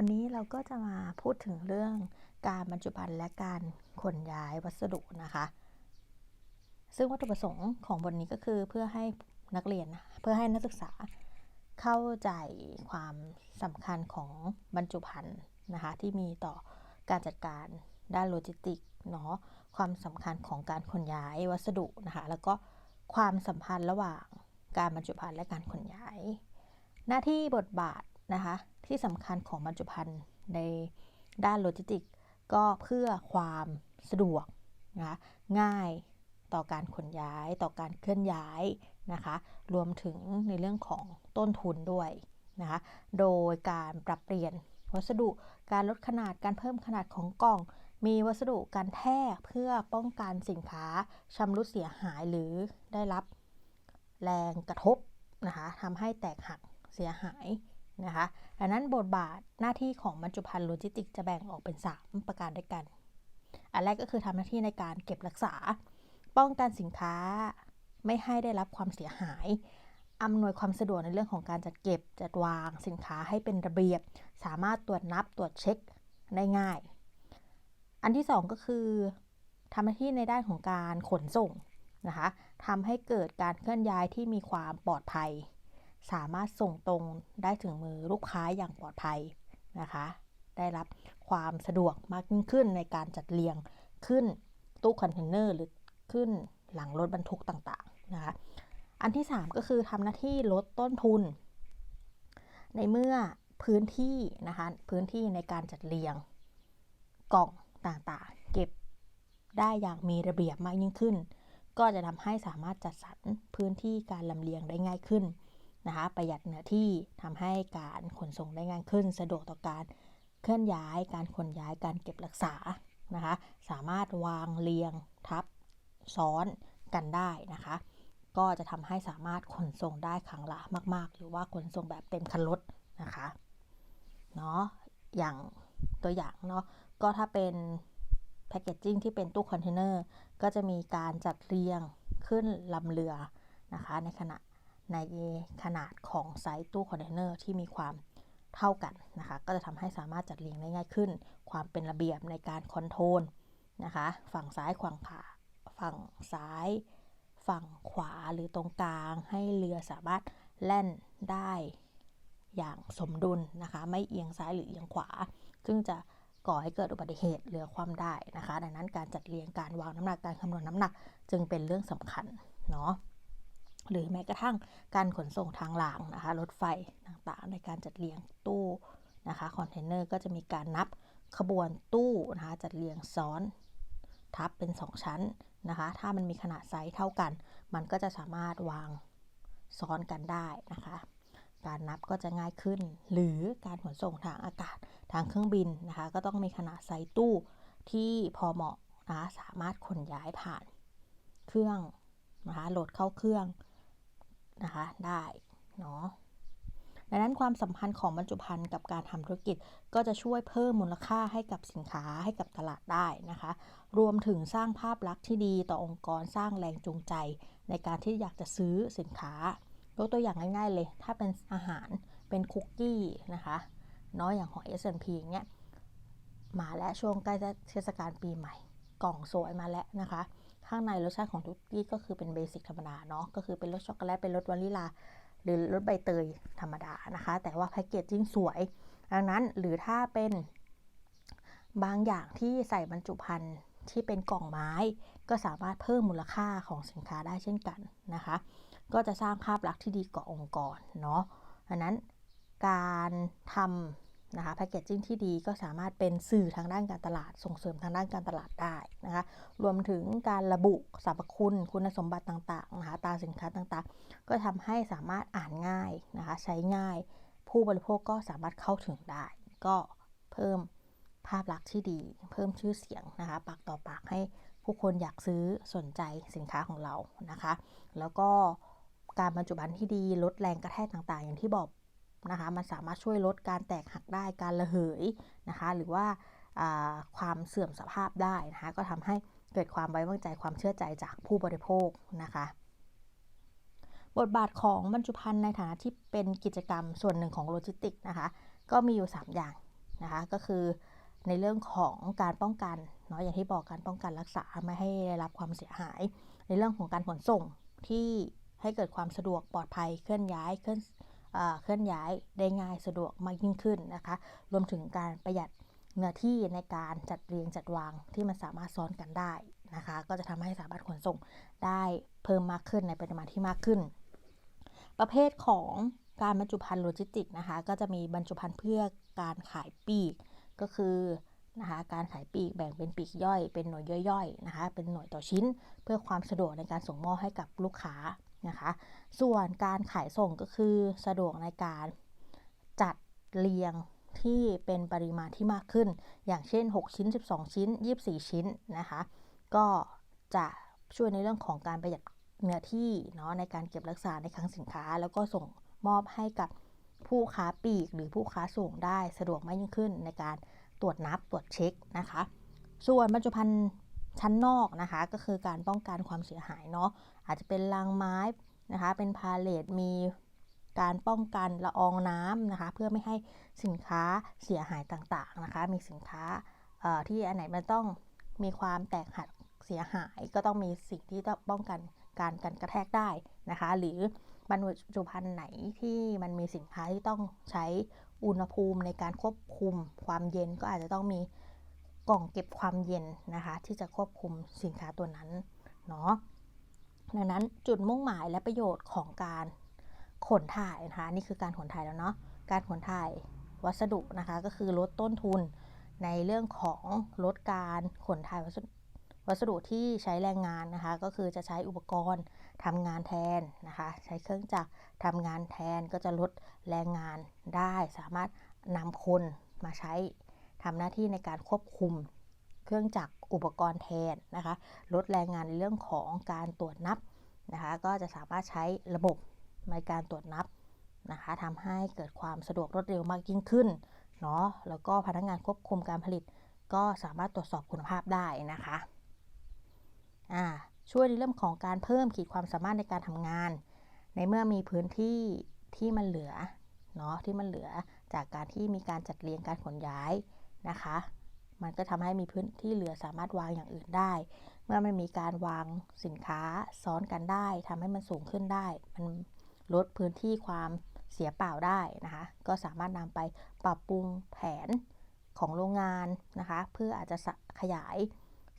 วันนี้เราก็จะมาพูดถึงเรื่องการบรรจุภัณฑ์และการขนย้ายวัสดุนะคะ ซึ่งวัตถุประสงค์ของบทนี้ก็คือเพื่อให้นักเรียนเพื่อให้นักศึกษาเข้าใจความสำคัญของบรรจุภัณฑ์นะคะที่มีต่อการจัดการด้านโลจิสติกเนาะความสำคัญของการขนย้ายวัสดุนะคะแล้วก็ความสัมพันธ์ระหว่างการบรรจุภัณฑ์และการขนย้าย หน้าที่บทบาท นะคะที่สำคัญของบรรจุภัณฑ์ในด้านโลจิสติก ก็เพื่อความสะดวกนะคะง่ายต่อการขนย้าย ต่อการเคลื่อนย้ายนะคะ รวมถึงในเรื่องของต้นทุนด้วยนะคะ โดยการปรับเปลี่ยนวัสดุ การลดขนาด การเพิ่มขนาดของกล่อง มีวัสดุการแทกเพื่อป้องกันสินค้าชำรุดเสียหายหรือได้รับแรงกระทบนะคะทำให้แตกหักเสียหาย นะคะดังนั้นบทบาทหน้าที่ของบรรจุภัณฑ์โลจิสติกจะแบ่งออกเป็น 3 ประการด้วยกัน อันแรกก็คือทำหน้าที่ในการเก็บรักษา ป้องกันสินค้าไม่ให้ได้รับความเสียหายอำนวยความสะดวกในเรื่องของการจัดเก็บจัดวางสินค้าให้เป็นระเบียบ สามารถตรวจนับตรวจเช็คได้ง่าย อันที่ 2 ก็คือทำหน้าที่ในด้านของการขนส่งนะคะทำให้เกิดการเคลื่อนย้ายที่มีความปลอดภัย สามารถส่งตรงได้ถึงมือลูกค้าอย่างปลอดภัยนะคะ ได้รับความสะดวกมากยิ่งขึ้นในการจัดเรียงขึ้นตู้คอนเทนเนอร์หรือขึ้นหลังรถบรรทุกต่างๆนะคะ อันที่ 3 ก็คือทำหน้าที่ลดต้นทุน ในเมื่อพื้นที่นะคะพื้นที่ในการจัดเรียงกล่องต่างๆ เก็บได้อย่างมีระเบียบมากยิ่งขึ้น ก็จะทำให้สามารถจัดสรรพื้นที่การลำเลียงได้ง่ายขึ้น นะคะประหยัดเนื้อที่ทำให้การขนส่งได้ง่ายขึ้น สะดวกต่อการเคลื่อนย้าย การขนย้ายการเก็บรักษานะคะ สามารถวางเรียงทับซ้อนกันได้นะคะ ก็จะทำให้สามารถขนส่งได้ครั้งละมาก ๆ หรือว่าขนส่งแบบเต็มคันรถนะคะเนาะอย่างตัวอย่างเนาะก็ถ้าเป็นแพคเกจจิ้งที่เป็นตู้คอนเทนเนอร์ก็จะมีการจัดเรียงขึ้นลำเรือนะคะ ในขณะ ในขนาดของไซส์ตู้คอนเทนเนอร์ที่มีความเท่ากันนะคะ ก็จะทำให้สามารถจัดเรียงได้ง่ายขึ้น ความเป็นระเบียบในการคอนโทรลนะคะ ฝั่งซ้ายฝั่งขวาฝั่งซ้าย ฝั่งขวาหรือตรงกลาง ให้เรือสามารถแล่นได้อย่างสมดุลนะคะ ไม่เอียงซ้ายหรือเอียงขวา ซึ่งจะก่อให้เกิดอุบัติเหตุเรือคว่ำได้นะคะ ดังนั้นการจัดเรียงการวางน้ำหนักการคำนวณน้ำหนักจึงเป็นเรื่องสำคัญเนาะ หรือแม้กระทั่งการขนส่งทางรางนะคะรถไฟต่างๆ ในการจัดเรียงตู้นะคะคอนเทนเนอร์ก็จะมีการนับขบวนตู้นะคะจัดเรียงซ้อนทับเป็น 2 ชั้นนะคะ ถ้ามันมีขนาดไซส์เท่ากัน มันก็จะสามารถวางซ้อนกันได้นะคะ การนับก็จะง่ายขึ้น หรือการขนส่งทางอากาศทางเครื่องบินนะคะ ก็ต้องมีขนาดไซส์ตู้ที่พอเหมาะนะคะสามารถขนย้ายผ่านเครื่องนะคะโหลดเข้าเครื่อง นะคะได้เนาะดังนั้นความสัมพันธ์ของบรรจุภัณฑ์กับการทำธุรกิจก็จะช่วยเพิ่มมูลค่าให้กับสินค้าให้กับตลาดได้นะคะ รวมถึงสร้างภาพลักษณ์ที่ดีต่อองค์กรสร้างแรงจูงใจ ในการที่อยากจะซื้อสินค้ายกตัวอย่างง่ายๆเลย ถ้าเป็นอาหารเป็นคุกกี้นะคะเนาะอย่างของ S&P อย่างเงี้ยมาแล้วช่วงใกล้เทศกาลปีใหม่ กล่องสวยมาแล้วนะคะ ข้างในรสชาติของคุกกี้ก็คือเป็นเบสิกธรรมดาเนาะก็คือเป็นรสช็อกโกแลตเป็นรสวานิลา หรือรสใบเตยธรรมดานะคะ แต่ว่าแพ็กเกจจิ้งสวย ดังนั้นหรือถ้าเป็นบางอย่างที่ใส่บรรจุภัณฑ์ที่เป็นกล่องไม้ ก็สามารถเพิ่มมูลค่าของสินค้าได้เช่นกันนะคะ ก็จะสร้างภาพลักษณ์ที่ดีก่อองค์กรเนาะดังนั้นการทำ นะคะแพคเกจจิ้งที่ดีก็สามารถเป็นสื่อทางด้านการตลาด ส่งเสริมทางด้านการตลาดได้นะคะรวมถึงการระบุสรรพคุณ คุณสมบัติต่างๆนะคะตาสินค้าต่างๆ ก็ทำให้สามารถอ่านง่ายนะคะใช้ง่าย ผู้บริโภคก็สามารถเข้าถึงได้ ก็เพิ่มภาพลักษณ์ที่ดี เพิ่มชื่อเสียงนะคะปากต่อปากให้ผู้คนอยากซื้อสนใจสินค้าของเรานะคะ แล้วก็การบรรจุภัณฑ์ที่ดีลดแรงกระแทกต่างๆ อย่างที่บอก นะคะมันสามารถช่วยลดการแตกหักได้การระเหยนะคะหรือว่าความเสื่อมสภาพได้นะคะก็ทำให้เกิดความไว้วางใจความเชื่อใจจากผู้บริโภคนะคะบทบาทของบรรจุภัณฑ์ในฐานะที่เป็นกิจกรรมส่วนหนึ่งของโลจิสติกนะคะก็มีอยู่ 3 อย่างนะคะก็คือในเรื่องของการป้องกันเนาะอย่างที่บอกการป้องกันรักษาไม่ให้ได้รับความเสียหาย ในเรื่องของการขนส่งที่ให้เกิดความสะดวกปลอดภัยเคลื่อนย้ายเคลื่อน เคลื่อนย้ายได้ง่ายสะดวกมากยิ่งขึ้นนะคะ รวมถึงการประหยัดเนื้อที่ในการจัดเรียงจัดวางที่มันสามารถซ้อนกันได้นะคะ ก็จะทำให้สามารถขนส่งได้เพิ่มมากขึ้นในปริมาณที่มากขึ้น ประเภทของการบรรจุภัณฑ์โลจิสติกนะคะ ก็จะมีบรรจุภัณฑ์เพื่อการขายปีกก็คือนะคะการขายปีกแบ่งเป็นปีกย่อย เป็นหน่วยย่อยๆนะคะ เป็นหน่วยต่อชิ้น เพื่อความสะดวกในการส่งมอบให้กับลูกค้า นะคะ ส่วนการขายส่งก็คือสะดวกในการจัดเรียงที่เป็นปริมาณที่มากขึ้น อย่างเช่น 6 ชิ้น 12 ชิ้น 24 ชิ้นนะคะ ก็จะช่วยในเรื่องของการประหยัดเนื้อที่เนาะในการเก็บรักษาในคลังสินค้า แล้วก็ส่งมอบให้กับผู้ค้าปลีก หรือผู้ค้าส่งได้สะดวกมากยิ่งขึ้นในการตรวจนับตรวจเช็คนะคะ ส่วนบรรจุภัณฑ์ชั้นนอกนะคะ ก็คือการป้องกันความเสียหายเนาะ อาจจะเป็นรางไม้นะคะ เป็นพาเลทมีการป้องกันละอองน้ำนะคะ เพื่อไม่ให้สินค้าเสียหายต่างๆนะคะ มีสินค้าที่อันไหนมันต้องมีความแตกหักเสียหายก็ต้องมีสิ่งที่ต้องป้องกันการกันกระแทกได้นะคะ หรือบรรจุภัณฑ์ไหนที่มันมีสินค้าที่ต้องใช้อุณหภูมิในการควบคุมความเย็นก็อาจจะต้องมีกล่องเก็บความเย็นนะคะ ที่จะควบคุมสินค้าตัวนั้นเนาะ ดังนั้นจุดมุ่งหมายและประโยชน์ของการขนถ่ายนะคะนี่คือการขนถ่ายแล้วเนาะการขนถ่ายวัสดุนะคะก็คือลดต้นทุนในเรื่องของลดการขนถ่ายวัสดุวัสดุที่ใช้แรงงานนะคะก็คือจะใช้อุปกรณ์ทำงานแทนนะคะใช้เครื่องจักรทำงานแทนก็จะลดแรงงานได้ สามารถนำคนมาใช้ทำหน้าที่ในการควบคุม เครื่องจักรอุปกรณ์แทนนะคะ ลดแรงงานในเรื่องของการตรวจนับนะคะ ก็จะสามารถใช้ระบบในการตรวจนับนะคะทำให้เกิดความสะดวกรวดเร็วมากยิ่งขึ้นเนาะแล้วก็พนักงานควบคุมการผลิต ก็สามารถตรวจสอบคุณภาพได้นะคะอ่าช่วยในเรื่องของการเพิ่มขีดความสามารถในการทำงาน ในเมื่อมีพื้นที่ที่มันเหลือเนาะที่มันเหลือจากการที่มีการจัดเรียงการขนย้ายนะคะ มันก็ทำให้มีพื้นที่เหลือสามารถวางอย่างอื่นได้ เมื่อมันมีการวางสินค้าซ้อนกันได้ทำให้มันสูงขึ้นได้ มันลดพื้นที่ความเสียเปล่าได้นะคะ ก็สามารถนำไปปรับปรุงแผนของโรงงานนะคะ เพื่ออาจจะขยาย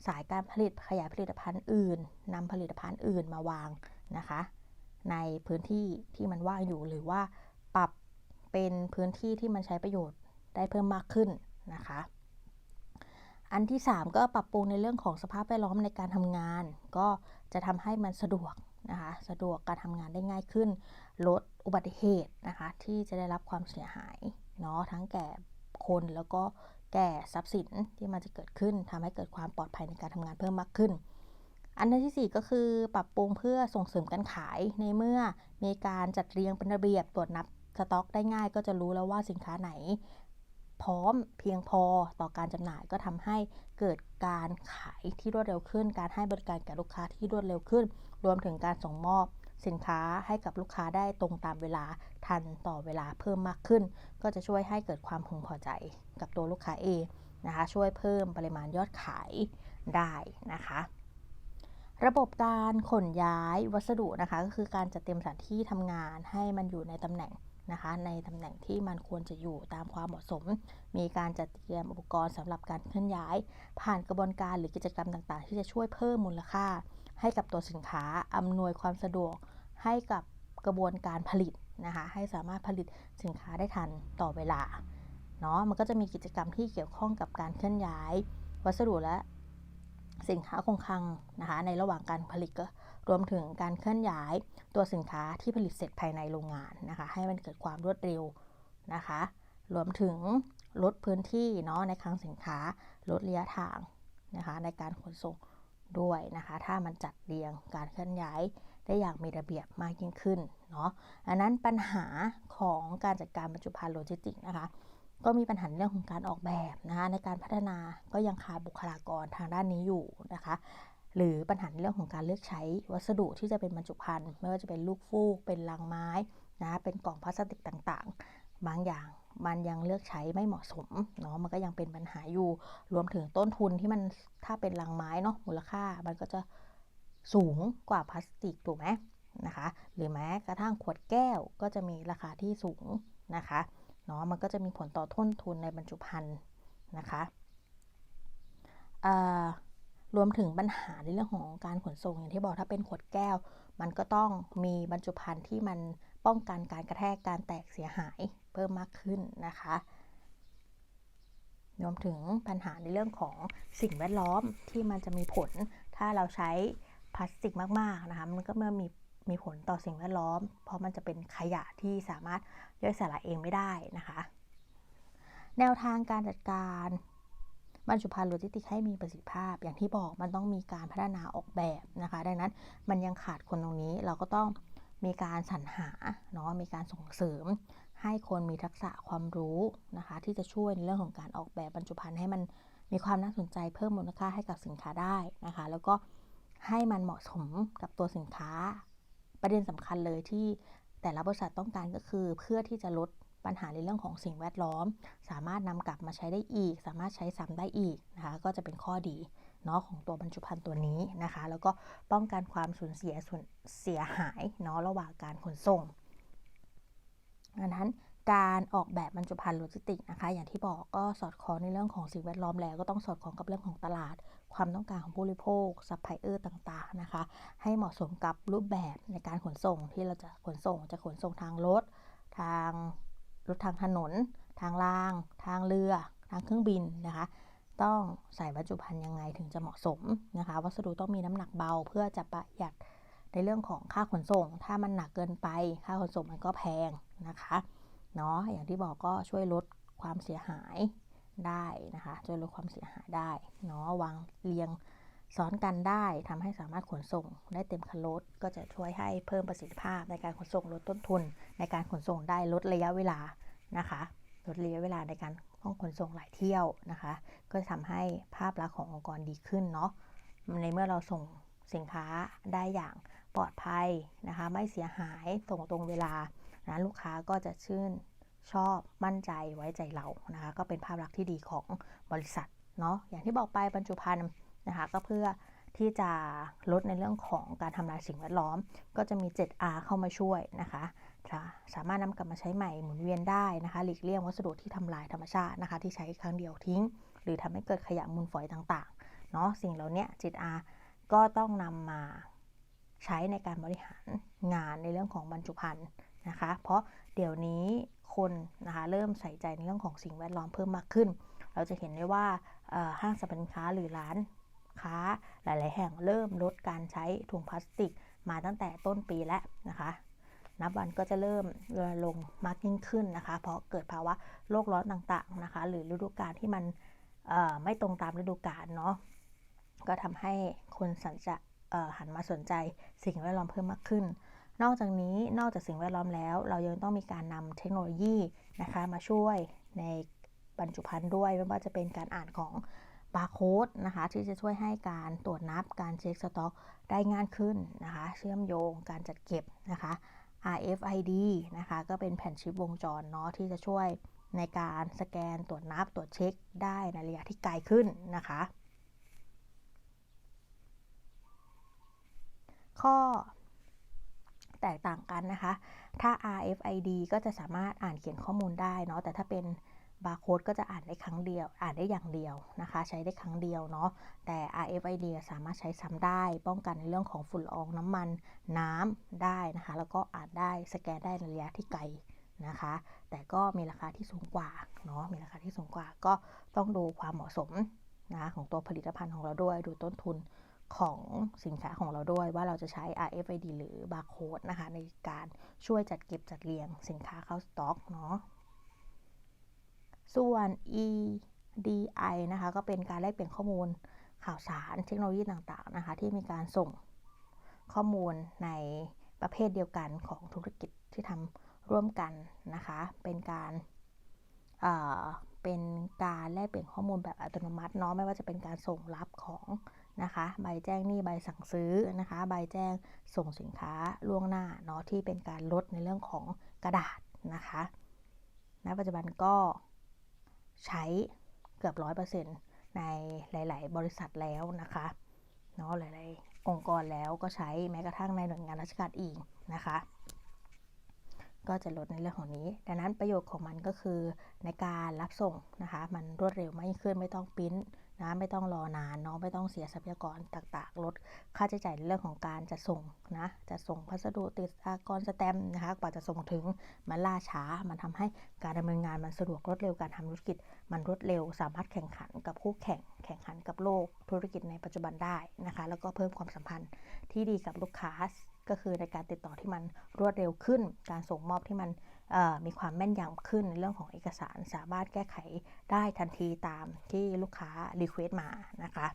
สายการผลิตขยายผลิตภัณฑ์อื่นนำผลิตภัณฑ์อื่นมาวางนะคะ ในพื้นที่ที่มันว่างอยู่หรือว่าปรับเป็นพื้นที่ที่มันใช้ประโยชน์ได้เพิ่มมากขึ้นนะคะ อันที่ 3 ก็ปรับปรุงในเรื่องของสภาพแวดล้อมในการทำงาน ก็จะทำให้มันสะดวกนะคะสะดวกการทำงานได้ง่ายขึ้น ลดอุบัติเหตุนะคะที่จะได้รับความเสียหายเนาะทั้งแก่คนแล้วก็แก่ทรัพย์สินที่มันจะเกิดขึ้นทำให้เกิดความปลอดภัยในการทำงานเพิ่มมากขึ้น อันที่ 4 ก็คือปรับปรุงเพื่อส่งเสริมการขายในเมื่อมีการจัดเรียงเป็นระเบียบตรวจนับสต็อกได้ง่ายก็จะรู้แล้วว่าสินค้าไหน พร้อมเพียงพอต่อการจำหน่ายก็ทำให้เกิดการขายที่รวดเร็วขึ้น การให้บริการแก่ลูกค้าที่รวดเร็วขึ้น รวมถึงการส่งมอบสินค้าให้กับลูกค้าได้ตรงตามเวลาทันต่อเวลาเพิ่มมากขึ้น ก็จะช่วยให้เกิดความพึงพอใจกับตัวลูกค้าเองนะคะ ช่วยเพิ่มปริมาณยอดขายได้นะคะ ระบบการขนย้ายวัสดุนะคะ ก็คือการจัดเตรียมสถานที่ทำงานให้มันอยู่ในตำแหน่งนะคะ ในตำแหน่งที่มันควรจะอยู่ตามความเหมาะสม มีการจัดเตรียมอุปกรณ์สำหรับการเคลื่อนย้าย ผ่านกระบวนการหรือกิจกรรมต่างๆ ที่จะช่วยเพิ่มมูลค่า ให้กับตัวสินค้าอำนวยความสะดวกให้กับกระบวนการผลิตนะคะ ให้สามารถผลิตสินค้าได้ทันต่อเวลาเนาะมันก็จะมีกิจกรรมที่เกี่ยวข้องกับการเคลื่อนย้าย วัสดุและ สินค้าคงคลังนะคะในระหว่างการผลิตก็รวมถึงการเคลื่อนย้ายตัวสินค้าที่ผลิตเสร็จภายในโรงงานนะคะ ให้มันเกิดความรวดเร็วนะคะ รวมถึงลดพื้นที่เนาะในคลังสินค้าลดระยะทางนะคะในการขนส่งด้วยนะคะ ถ้ามันจัดเรียงการเคลื่อนย้ายได้อย่างมีระเบียบมากยิ่งขึ้นเนาะอันนั้นปัญหาของการจัดการบรรจุภัณฑ์โลจิสติกนะคะ ก็มีปัญหาเรื่องของการออกแบบนะคะในการพัฒนาก็ยังขาดบุคลากรทางด้านนี้อยู่นะคะ หรือปัญหาเรื่องของการเลือกใช้วัสดุที่จะเป็นบรรจุภัณฑ์ไม่ว่าจะเป็นลูกฟูก เป็นลังไม้นะเป็นกล่องพลาสติกต่างๆ บางอย่างมันยังเลือกใช้ไม่เหมาะสมเนาะมันก็ยังเป็นปัญหาอยู่รวมถึงต้นทุนที่มันถ้าเป็นลังไม้เนาะมูลค่ามันก็จะสูงกว่าพลาสติกถูกไหมนะคะ หรือแม้กระทั่งขวดแก้วก็จะมีราคาที่สูงนะคะ เนาะมันก็จะมีผลต่อต้นทุนในบรรจุภัณฑ์นะคะรวมถึงปัญหาในเรื่องของการขนส่งอย่างที่บอกถ้าเป็นขวดแก้ว มันก็ต้องมีบรรจุภัณฑ์ที่มันป้องกันการกระแทกการแตกเสียหายเพิ่มมากขึ้นนะคะรวมถึงปัญหาในเรื่องของสิ่งแวดล้อมที่มันจะมีผล ถ้าเราใช้พลาสติกมากๆนะคะมันก็เมื่อมี มีผลต่อสิ่งแวดล้อม เพราะมันจะเป็นขยะที่สามารถย่อยสลายเองไม่ได้นะคะ แนวทางการจัดการบรรจุภัณฑ์โลจิสติกให้มีประสิทธิภาพ อย่างที่บอกมันต้องมีการพัฒนาออกแบบนะคะ ดังนั้นมันยังขาดคนตรงนี้เราก็ต้องมีการสรรหาเนาะมีการส่งเสริม ให้คนมีทักษะความรู้นะคะ ที่จะช่วยในเรื่องของการออกแบบบรรจุภัณฑ์ให้มันมีความน่าสนใจเพิ่มมูลค่าให้กับสินค้าได้นะคะ แล้วก็ให้มันเหมาะสมกับตัวสินค้า ประเด็นสำคัญเลยที่แต่ละบริษัทต้องการก็คือ เพื่อที่จะลดปัญหาในเรื่องของสิ่งแวดล้อม สามารถนำกลับมาใช้ได้อีก สามารถใช้ซ้ำได้อีกนะคะก็จะเป็นข้อดีเนาะของตัวบรรจุภัณฑ์ตัวนี้นะคะ แล้วก็ป้องกันความสูญเสียสูญเสียหายเนาะระหว่างการขนส่งดังนั้น การออกแบบบรรจุภัณฑ์โลจิสติกนะคะ อย่างที่บอกก็สอดคล้องในเรื่องของสิ่งแวดล้อมแล้ว ก็ต้องสอดคล้องกับเรื่องของตลาด ความต้องการของผู้บริโภคซัพพลายเออร์ต่างๆนะคะ ให้เหมาะสมกับรูปแบบในการขนส่งที่เราจะขนส่งจะขนส่งทางรถ ทางรถทางถนน ทางราง ทางเรือ ทางเครื่องบินนะคะ ต้องใส่บรรจุภัณฑ์ยังไงถึงจะเหมาะสมนะคะ วัสดุต้องมีน้ำหนักเบาเพื่อจะประหยัดในเรื่องของค่าขนส่ง ถ้ามันหนักเกินไป ค่าขนส่งมันก็แพงนะคะ เนาะอย่างที่บอกก็ช่วยลดความเสียหายได้นะคะช่วยลดความเสียหายได้เนาะวางเรียงซ้อนกันได้ทำให้สามารถขนส่งได้เต็มคันรถก็จะช่วยให้เพิ่มประสิทธิภาพในการขนส่งลดต้นทุน ในการขนส่งได้ลดระยะเวลานะคะ ลดระยะเวลาในการต้องขนส่งหลายเที่ยวนะคะ ก็จะทำให้ภาพลักษณ์ขององค์กรดีขึ้นเนาะในเมื่อเราส่งสินค้าได้อย่างปลอดภัยนะคะ ไม่เสียหายตรงตรงเวลา นะลูกค้าก็จะชื่นชอบมั่นใจไว้ใจเรานะคะก็เป็นภาพลักษณ์ที่ดีของบริษัทเนาะอย่างที่บอกไปบรรจุภัณฑ์นะคะก็เพื่อที่จะลดในเรื่องของการทำลายสิ่งแวดล้อม ก็จะมี 7R เข้ามาช่วยนะคะสามารถนำกลับมาใช้ใหม่หมุนเวียนได้นะคะหลีกเลี่ยงวัสดุที่ทำลายธรรมชาตินะคะ ที่ใช้ครั้งเดียวทิ้ง หรือทำให้เกิดขยะมูลฝอยต่างๆเนาะสิ่งเหล่านี้ 7R ก็ต้องนำมาใช้ในการบริหารงานในเรื่องของบรรจุภัณฑ์ นะคะ เพราะเดี๋ยวนี้คนนะคะเริ่มใส่ใจในเรื่องของสิ่งแวดล้อมเพิ่มมากขึ้น เราจะเห็นได้ว่าห้างสรรพสินค้าหรือร้านค้าหลาย ๆ แห่งเริ่มลดการใช้ถุงพลาสติกมาตั้งแต่ต้นปีแล้วนะคะนับวันก็จะเริ่มลงมากยิ่งขึ้นนะคะ เพราะเกิดภาวะโลกร้อนต่าง ๆ นะคะ หรือฤดูกาลที่มันไม่ตรงตามฤดูกาลเนาะก็ทำให้คนสันจะหันมาสนใจสิ่งแวดล้อมเพิ่มมากขึ้น นอกจากนี้นอกจากสิ่งแวดล้อมแล้ว เรายังต้องมีการนำเทคโนโลยีนะคะมาช่วยในบรรจุภัณฑ์ด้วยไม่ว่าจะเป็นการอ่านของบาร์โค้ดนะคะที่จะช่วยให้การตรวจนับการเช็คสต็อกได้ง่ายขึ้นนะคะเชื่อมโยงการจัดเก็บนะคะ RFID นะคะก็เป็นแผ่นชิปวงจรเนาะที่จะช่วยในการสแกนตรวจนับตรวจเช็คได้ในระยะที่ไกลขึ้นนะคะ ข้อ แตกต่างกันนะคะ ถ้า RFID ก็จะสามารถอ่านเขียนข้อมูลได้เนาะแต่ถ้าเป็นบาร์โค้ดก็จะอ่านได้ครั้งเดียว อ่านได้อย่างเดียวนะคะ ใช้ได้ครั้งเดียวเนาะ แต่ RFID สามารถใช้ซ้ำได้ ป้องกันในเรื่องของฝุ่นละอองน้ำมันน้ำได้นะคะ แล้วก็อ่านได้สแกนได้ในระยะที่ไกลนะคะ แต่ก็มีราคาที่สูงกว่าเนาะ มีราคาที่สูงกว่าก็ต้องดูความเหมาะสมนะของตัวผลิตภัณฑ์ของเราด้วย ดูต้นทุน ของสินค้าของเราด้วยว่าเราจะใช้ RFID หรือบาร์โค้ดนะคะ ในการช่วยจัดเก็บจัดเรียงสินค้าเข้าสต็อกเนาะส่วน EDI นะคะ ก็เป็นการแลกเปลี่ยนข้อมูลข่าวสารเทคโนโลยีต่างๆนะคะ ที่มีการส่งข้อมูลในประเภทเดียวกันของธุรกิจที่ทำร่วมกันนะคะ เป็นการเป็นการแลกเปลี่ยนข้อมูลแบบอัตโนมัติเนาะไม่ว่าจะเป็นการส่งรับของ นะคะ ใบแจ้งหนี้ใบสั่งซื้อนะคะ ใบแจ้งส่งสินค้าล่วงหน้าเนาะที่เป็นการลดในเรื่องของกระดาษนะคะณปัจจุบันก็ใช้เกือบร้อยเปอร์เซ็นต์ในหลาย ๆ บริษัทแล้วนะคะเนาะหลาย ๆ องค์กรแล้วก็ใช้แม้กระทั่งในหน่วยงานราชการอีกนะคะ ก็จะลดในเรื่องของนี้ ดังนั้นประโยชน์ของมันก็คือในการรับส่งนะคะ มันรวดเร็วมากยิ่งขึ้นไม่ต้องปริ้น นะไม่ต้องรอนานเนาะไม่ต้องเสียทรัพยากรต่างๆ ลดค่าใช้จ่ายในเรื่องของการจะส่งนะจะส่งพัสดุติดอากรสแตม์นะคะกว่าจะส่งถึงมันล่าช้า มันทำให้การดำเนินงานมันสะดวกรวดเร็วการทำธุรกิจ มันรวดเร็ว สามารถแข่งขันกับคู่แข่ง แข่งขันกับโลกธุรกิจในปัจจุบันได้นะคะแล้วก็เพิ่มความสัมพันธ์ที่ดีกับลูกค้าก็คือในการติดต่อที่มันรวดเร็วขึ้น การส่งมอบที่มัน มีความแม่นยำขึ้นในเรื่องของเอกสารสามารถแก้ไขได้ทันทีตามที่ลูกค้ารีเควสมานะคะ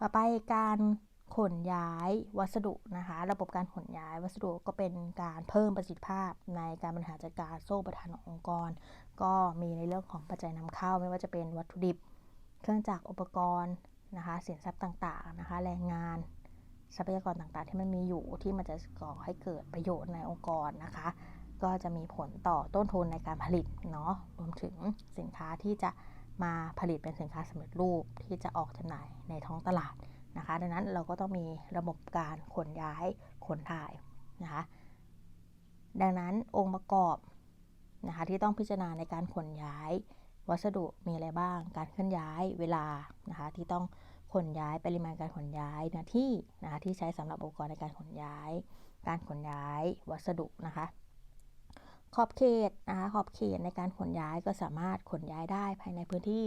ต่อไปการขนย้ายวัสดุนะคะ ระบบการขนย้ายวัสดุก็เป็นการเพิ่มประสิทธิภาพในการบริหารจัดการโซ่ประทานขององค์กร ก็มีในเรื่องของปัจจัยนำเข้า ไม่ว่าจะเป็นวัตถุดิบ เครื่องจักรอุปกรณ์นะคะสินทรัพย์ต่างๆนะคะแรงงานทรัพยากรต่างๆ ที่มันมีอยู่ที่มันจะก่อให้เกิดประโยชน์ในองค์กรนะคะ ก็จะมีผลต่อต้นทุนในการผลิตเนาะรวมถึงสินค้าที่จะมาผลิตเป็นสินค้าสำเร็จรูปที่จะออกจำหน่ายในท้องตลาดนะคะ ดังนั้นเราก็ต้องมีระบบการขนย้ายขนถ่ายนะคะดังนั้นองค์ประกอบนะคะที่ต้องพิจารณาในการขนย้าย วัสดุมีอะไรบ้าง การเคลื่อนย้ายเวลานะคะที่ต้องขนย้ายปริมาณการขนย้ายเนื้อที่นะคะที่ใช้สำหรับอุปกรณ์ในการขนย้าย การขนย้ายวัสดุนะคะ ขอบเขตนะคะขอบเขตในการขนย้ายก็สามารถขนย้ายได้ภายในพื้นที่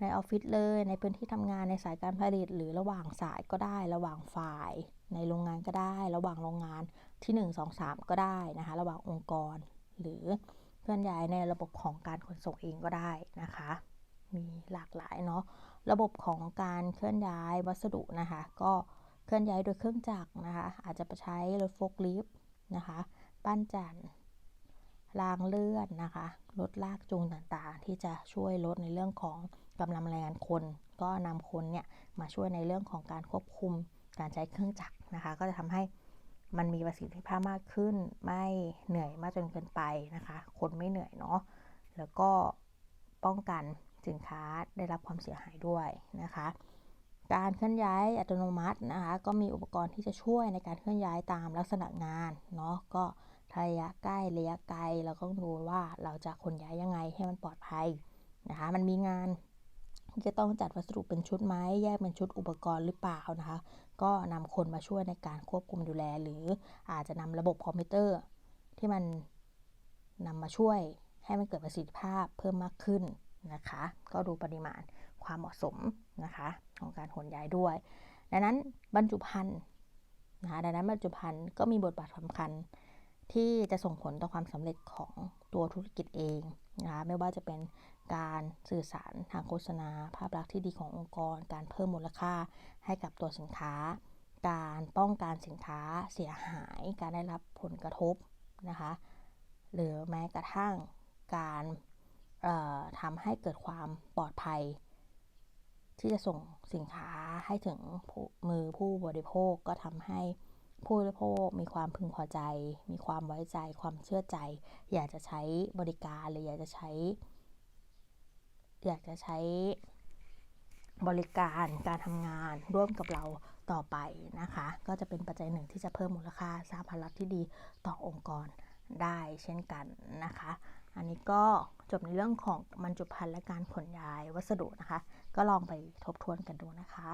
ในออฟฟิศเลย ในพื้นที่ทำงานในสายการผลิต หรือระหว่างสายก็ได้ ระหว่างฝ่าย ในโรงงานก็ได้ ระหว่างโรงงานที่ 1 2 3 ก็ได้นะคะระหว่างองค์กร หรือเคลื่อนย้ายในระบบของการขนส่งเองก็ได้นะคะ มีหลากหลายเนาะระบบของการเคลื่อนย้ายวัสดุนะคะ ก็เคลื่อนย้ายโดยเครื่องจักรนะคะ อาจจะไปใช้รถโฟล์คลิฟต์นะคะ ปั้นจันทร์างเลื่อนนะคะรถลากจูงต่างๆ ที่จะช่วยลดในเรื่องของกำลังแรงงานคน ก็นำคนเนี่ยมาช่วยในเรื่องของการควบคุมการใช้เครื่องจักรนะคะ ก็จะทำให้มันมีประสิทธิภาพมากขึ้น ไม่เหนื่อยมากจนเกินไปนะคะ คนไม่เหนื่อยเนาะแล้วก็ป้องกันสินค้าได้รับความเสียหายด้วยนะคะ การเคลื่อนย้ายอัตโนมัตินะคะ ก็มีอุปกรณ์ที่จะช่วยในการเคลื่อนย้ายตามลักษณะงานเนาะก็ ระยะใกล้ระยะไกลเราก็ดูว่าเราจะขนย้ายยังไงให้มันปลอดภัยนะคะ มันมีงานจะต้องจัดวัสดุเป็นชุดไหมแยกเป็นชุดอุปกรณ์หรือเปล่านะคะ ก็นำคนมาช่วยในการควบคุมดูแล หรืออาจจะนำระบบคอมพิวเตอร์ ที่มันนำมาช่วยให้มันเกิดประสิทธิภาพเพิ่มมากขึ้นนะคะ ก็ดูปริมาณความเหมาะสมนะคะของการขนย้ายด้วย ดังนั้นบรรจุภัณฑ์นะคะดังนั้นบรรจุภัณฑ์ก็มีบทบาทสำคัญ ที่จะส่งผลต่อความสำเร็จของตัวธุรกิจเองนะคะไม่ว่าจะเป็นการสื่อสารทางโฆษณา ภาพลักษณ์ที่ดีขององค์กร การเพิ่มมูลค่าให้กับตัวสินค้า การป้องกันสินค้าเสียหาย การได้รับผลกระทบนะคะหรือแม้กระทั่งการทำให้เกิดความปลอดภัย ที่จะส่งสินค้าให้ถึงมือผู้บริโภคก็ทำให้ ผู้บริโภคมีความพึงพอใจ มีความไว้ใจ ความเชื่อใจ อยากจะใช้บริการหรืออยากจะใช้ อยากจะใช้บริการการทำงานร่วมกับเราต่อไปนะคะ ก็จะเป็นปัจจัยหนึ่งที่จะเพิ่มมูลค่าสร้างพลังที่ดีต่อองค์กรได้เช่นกันนะคะ อันนี้ก็จบในเรื่องของบรรจุภัณฑ์และการขนย้ายวัสดุนะคะ ก็ลองไปทบทวนกันดูนะคะ